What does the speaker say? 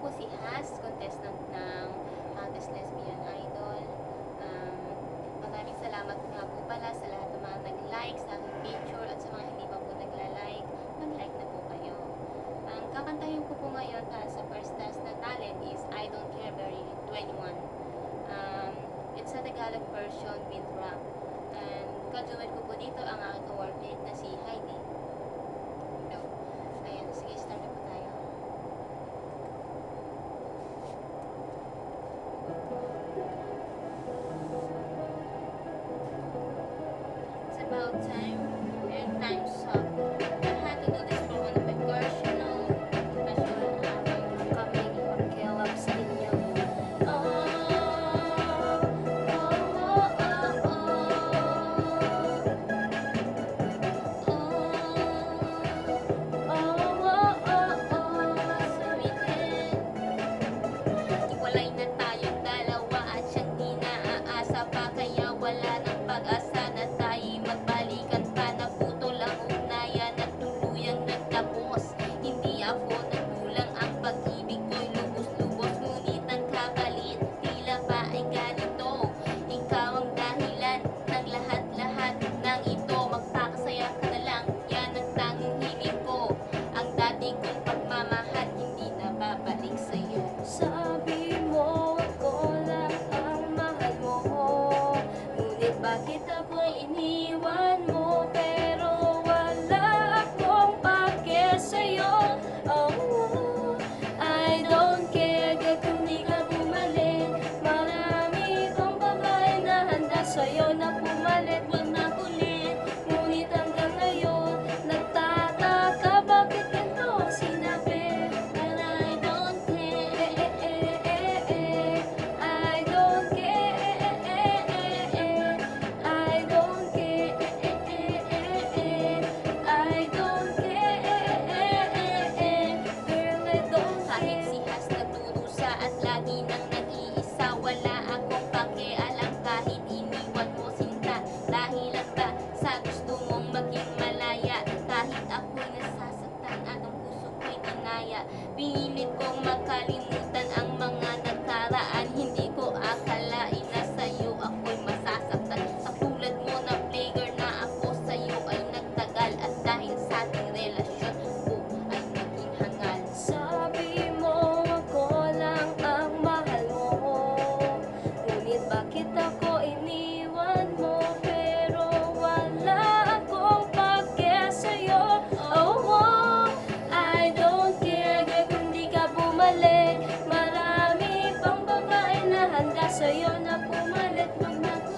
po si As, contestant ng ah, uh, Best Lesbian Idol. Um, maraming salamat nga po pala sa lahat ng mga nag-like sa aking picture at sa mga hindi pa po nagla-like. Mag-like na po kayo. Ang kakantahin ko po ngayon para sa first test na talent is I Don't Care Very 21. Um, it's a Tagalog version with rap. And kaduet ko po dito time and time So. paqueta pagnanaya Pinilit kong makalimutan ang mga Kayo na pumalit magnagnang